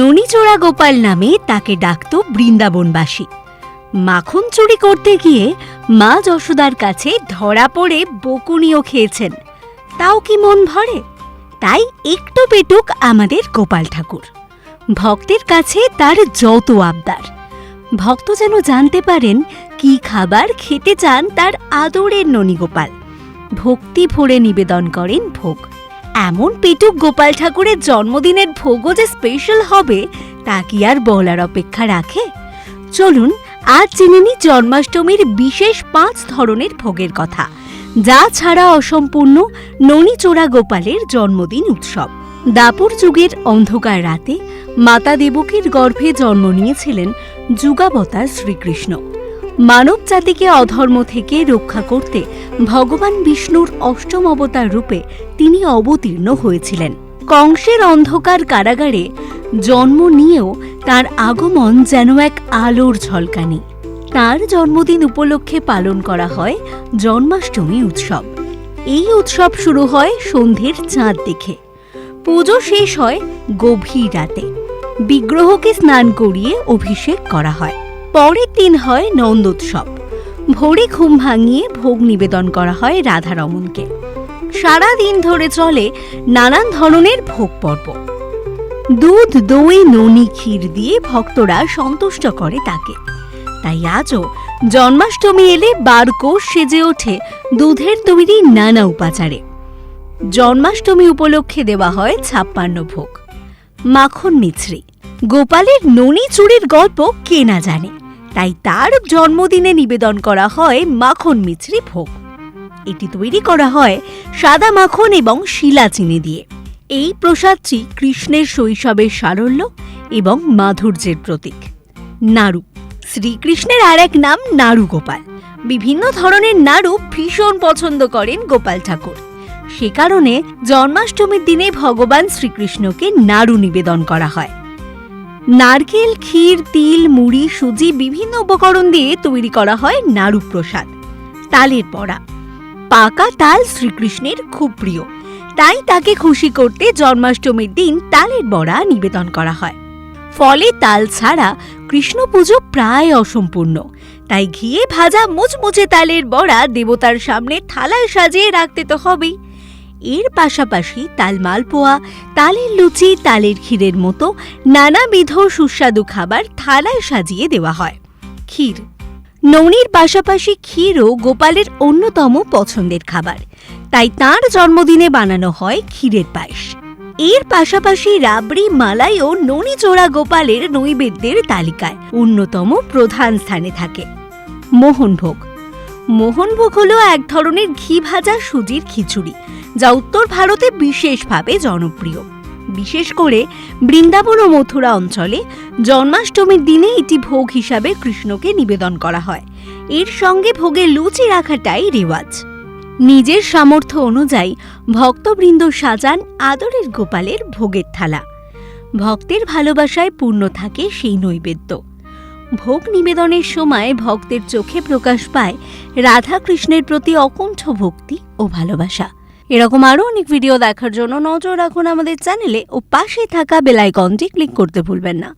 ননিচোড়া গোপাল নামে তাকে ডাকত বৃন্দাবনবাসী। মাখন চুরি করতে গিয়ে মা যশোদার কাছে ধরা পড়ে বকুনিও খেয়েছেন। তাও কি মন ভরে? তাই একটু পেটুক আমাদের গোপাল ঠাকুর। ভক্তের কাছে তার যত আবদার। ভক্ত যেন জানতে পারেন কি খাবার খেতে চান তার আদরের ননীগোপাল। ভক্তি ভরে নিবেদন করেন ভোগ। এমন পেটুক গোপাল ঠাকুরের জন্মদিনের ভোগও যে স্পেশাল হবে, তা কি আর বলার অপেক্ষা রাখে? চলুন, আজ জেনে নিই জন্মাষ্টমীর বিশেষ পাঁচ ধরনের ভোগের কথা, যা ছাড়া অসম্পূর্ণ ননীচোড়া গোপালের জন্মদিন উৎসব। দাপর যুগের অন্ধকার রাতে মাতা দেবকীর গর্ভে জন্ম নিয়েছিলেন যুগাবতার শ্রীকৃষ্ণ। মানব জাতিকে অধর্ম থেকে রক্ষা করতে ভগবান বিষ্ণুর অষ্টম অবতার রূপে তিনি অবতীর্ণ হয়েছিলেন। কংসের অন্ধকার কারাগারে জন্ম নিয়েও তার আগমন যেন এক আলোর ঝলকানি। তার জন্মদিন উপলক্ষে পালন করা হয় জন্মাষ্টমী উৎসব। এই উৎসব শুরু হয় সন্ধ্যের চাঁদ দেখে পুজো শেষ হয় গভীর রাতে। বিগ্রহকে স্নান করিয়ে অভিষেক করা হয়। পরের দিন হয় নন্দোৎসব। ভোরে ঘুম ভাঙিয়ে ভোগ নিবেদন করা হয় রাধারমনকে সারা দিন ধরে চলে নানান ধরনের ভোগ পর্ব। দুধ, দই, ননি, ক্ষীর দিয়ে ভক্তরা সন্তুষ্ট করে তাকে। তাই আজও জন্মাষ্টমী এলে বারকোষ সেজে ওঠে দুধের তৈরি নানা উপাচারে। জন্মাষ্টমী উপলক্ষে দেওয়া হয় ছাপ্পান্ন ভোগ। মাখন মিছরি। গোপালের ননি চুরির গল্প কে না জানে। তাই তার জন্মদিনে নিবেদন করা হয় মাখন মিছরি ভোগ। এটি তৈরি করা হয় সাদা মাখন এবং শিলা চিনি দিয়ে। এই প্রসাদটি কৃষ্ণের শৈশবের সারল্য এবং মাধুর্যের প্রতীক। নাড়ু। শ্রীকৃষ্ণের আর এক নাম নাড়ু গোপাল। বিভিন্ন ধরনের নাড়ু ভীষণ পছন্দ করেন গোপাল ঠাকুর। সে কারণে জন্মাষ্টমীর দিনে ভগবান শ্রীকৃষ্ণকে নাড়ু নিবেদন করা হয়। নারকেল, ক্ষীর, তিল, মুড়ি, সুজি বিভিন্ন উপকরণ দিয়ে তৈরি করা হয় নাড়ু প্রসাদ তালের বড়া। পাকা তাল শ্রীকৃষ্ণের খুব প্রিয়। তাই তাকে খুশি করতে জন্মাষ্টমীর দিন তালের বড়া নিবেদন করা হয়। ফলে তাল ছাড়া কৃষ্ণ পুজো প্রায় অসম্পূর্ণ। তাই ঘিয়ে ভাজা মুচমুচে তালের বড়া দেবতার সামনে থালায় সাজিয়ে রাখতে তো হবেই। এর পাশাপাশি তাল মালপোয়া, তালের লুচি, তালের ক্ষীরের মতো নানাবিধ সুস্বাদু খাবার থালায় সাজিয়ে দেওয়া হয়। ক্ষীর। নৌনির পাশাপাশি ক্ষীরও গোপালের অন্যতম পছন্দের খাবার। তাই তার জন্মদিনে বানানো হয় ক্ষীরের পায়েস। এর পাশাপাশি রাবড়ি, মালাই ও ননিচোড়া গোপালের নৈবেদ্যের তালিকায় অন্যতম প্রধান স্থানে থাকে। মোহনভোগ। মোহনভোগ হলো এক ধরনের ঘি ভাজা সুজির খিচুড়ি। যা উত্তর ভারতে বিশেষভাবে জনপ্রিয়। বিশেষ করে বৃন্দাবন ও মথুরা অঞ্চলে জন্মাষ্টমীর দিনে এটি ভোগ হিসাবে কৃষ্ণকে নিবেদন করা হয়। এর সঙ্গে ভোগে লুচি রাখাটাই রেওয়াজ। নিজের সামর্থ্য অনুযায়ী ভক্তবৃন্দ সাজান আদরের গোপালের ভোগের থালা। ভক্তের ভালোবাসায় পূর্ণ থাকে সেই নৈবেদ্য। ভোগ নিবেদনের সময় ভক্তের চোখে প্রকাশ পায় রাধা কৃষ্ণের প্রতি অকুণ্ঠ ভক্তি ও ভালোবাসা। এরকম আরও অনেক ভিডিও দেখার জন্য নজর রাখুন আমাদের চ্যানেলে ও পাশে থাকা বেলাইকনটি ক্লিক করতে ভুলবেন না।